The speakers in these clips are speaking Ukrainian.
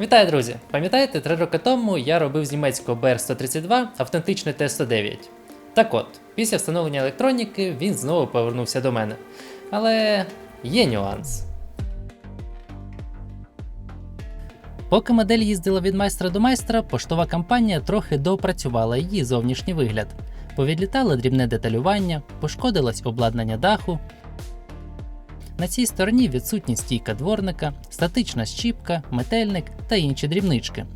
Вітаю, друзі! Пам'ятаєте, три роки тому я робив з німецького BR-132 автентичний Т-109. Так от, після встановлення електроніки він знову повернувся до мене. Але є нюанс. Поки модель їздила від майстра до майстра, поштова компанія трохи доопрацювала її зовнішній вигляд. Повідлітало дрібне деталювання, пошкодилось обладнання даху. На цій стороні відсутні стійка дворника, статична щіпка, метельник та інші дрібнички.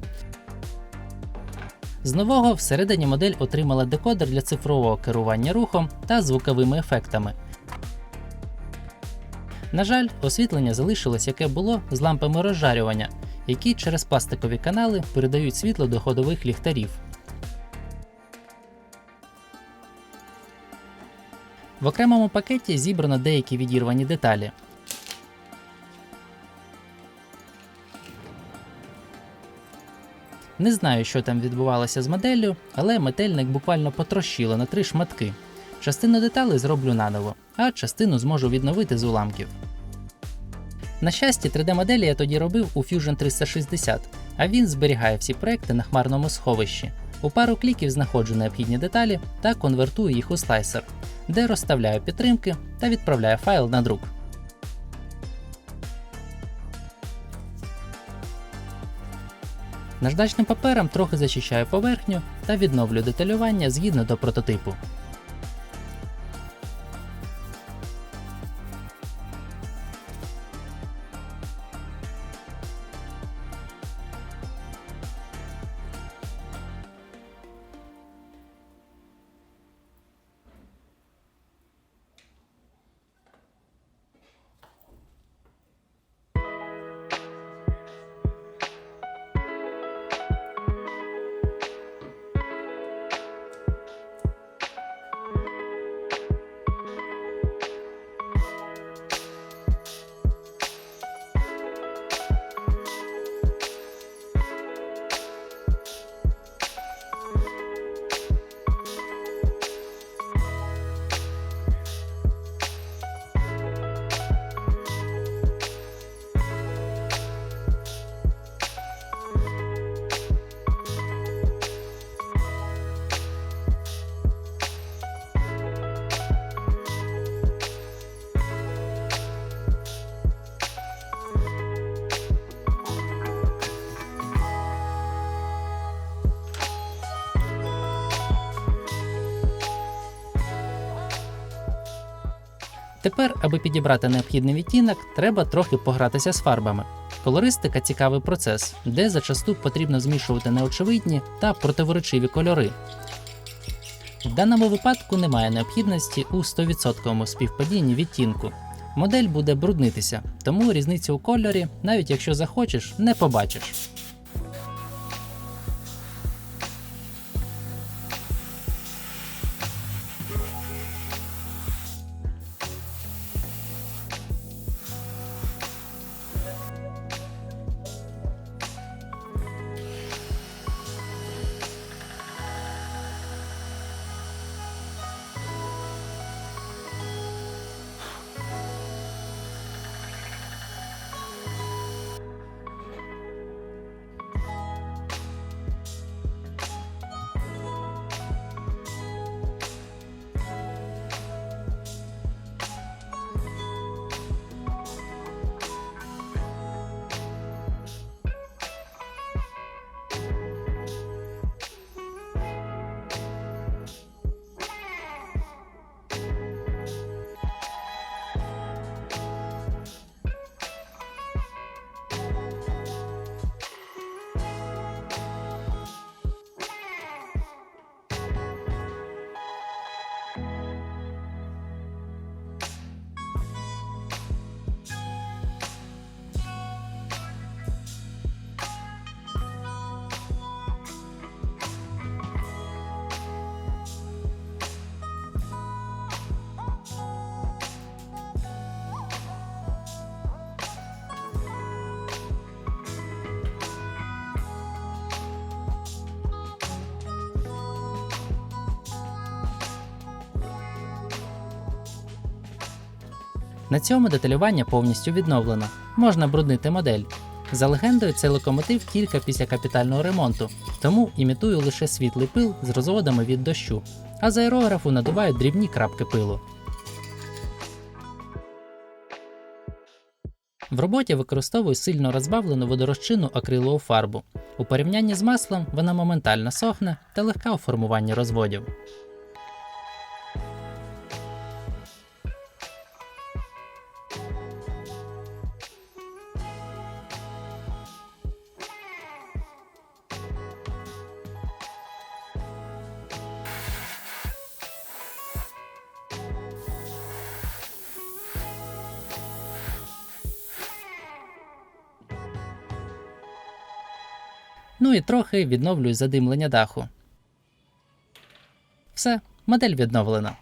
З нового всередині модель отримала декодер для цифрового керування рухом та звуковими ефектами. На жаль, освітлення залишилось яке було з лампами розжарювання, які через пластикові канали передають світло до ходових ліхтарів. В окремому пакеті зібрано деякі відірвані деталі. Не знаю, що там відбувалося з моделлю, але метельник буквально потрощило на три шматки. Частину деталей зроблю наново, а частину зможу відновити з уламків. На щастя, 3D-моделі я тоді робив у Fusion 360, а він зберігає всі проекти на хмарному сховищі. У пару кліків знаходжу необхідні деталі та конвертую їх у слайсер, де розставляю підтримки та відправляю файл на друк. Наждачним папером трохи зачищаю поверхню та відновлю деталювання згідно до прототипу. Тепер, аби підібрати необхідний відтінок, треба трохи погратися з фарбами. Колористика цікавий процес, де зачасту потрібно змішувати неочевидні та противоречиві кольори. В даному випадку немає необхідності у 100% співпадінні відтінку. Модель буде бруднитися, тому різницю у кольорі, навіть якщо захочеш, не побачиш. На цьому деталювання повністю відновлено. Можна бруднити модель. За легендою, цей локомотив тільки після капітального ремонту, тому імітує лише світлий пил з розводами від дощу, а з аерографу надувають дрібні крапки пилу. В роботі використовую сильно розбавлену водорозчинну акрилову фарбу. У порівнянні з маслом вона моментально сохне та легка у формуванні розводів. Ну і трохи відновлюю задимлення даху. Все, модель відновлена.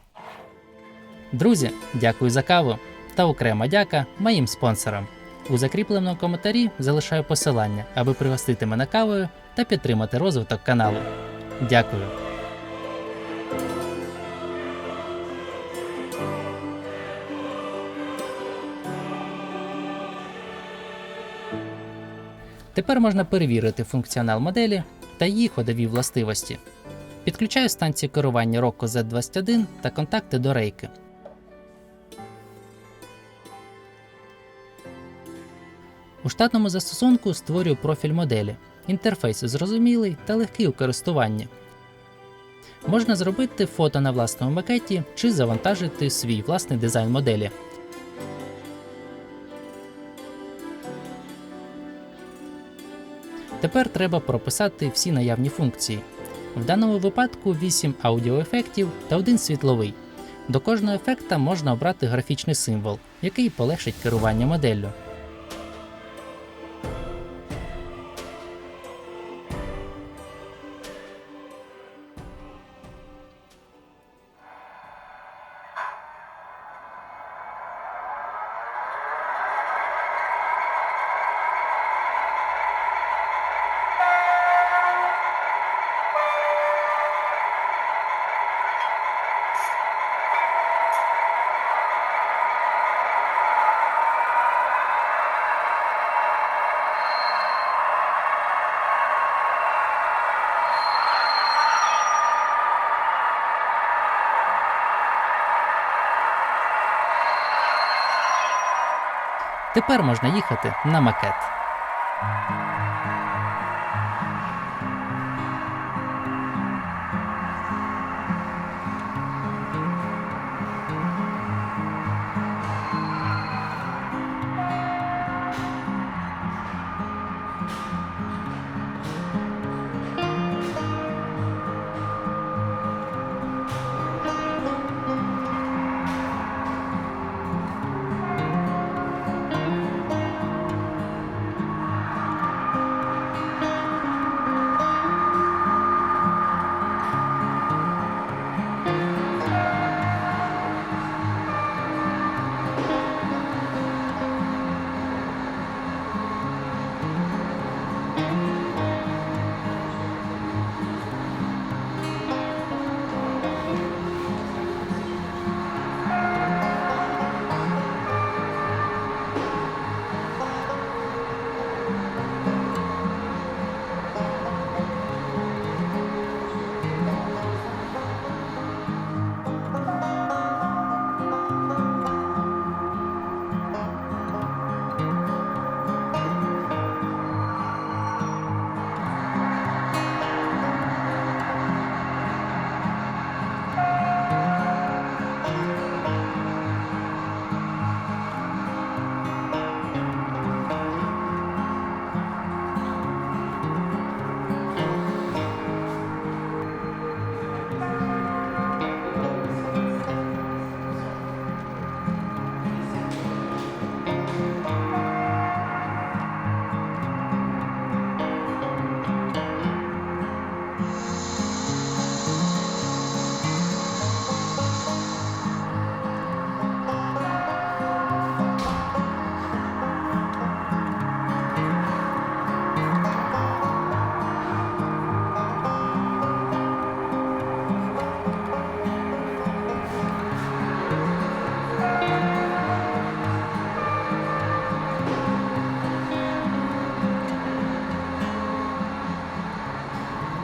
Друзі, дякую за каву та окрема дяка моїм спонсорам. У закріпленому коментарі залишаю посилання, аби пригостити мене кавою та підтримати розвиток каналу. Дякую. Тепер можна перевірити функціонал моделі та її ходові властивості. Підключаю станцію керування Rocco Z21 та контакти до рейки. У штатному застосунку створюю профіль моделі. Інтерфейс зрозумілий та легкий у користуванні. Можна зробити фото на власному макеті чи завантажити свій власний дизайн моделі. Тепер треба прописати всі наявні функції. В даному випадку 8 аудіоефектів та один світловий. До кожного ефекта можна обрати графічний символ, який полегшить керування моделлю. Тепер можна їхати на макет.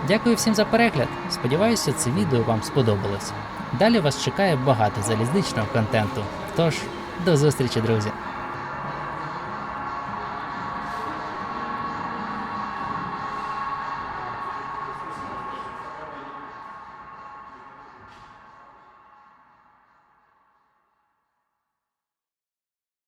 Дякую всім за перегляд. Сподіваюся, це відео вам сподобалось. Далі вас чекає багато залізничного контенту. Тож, до зустрічі, друзі!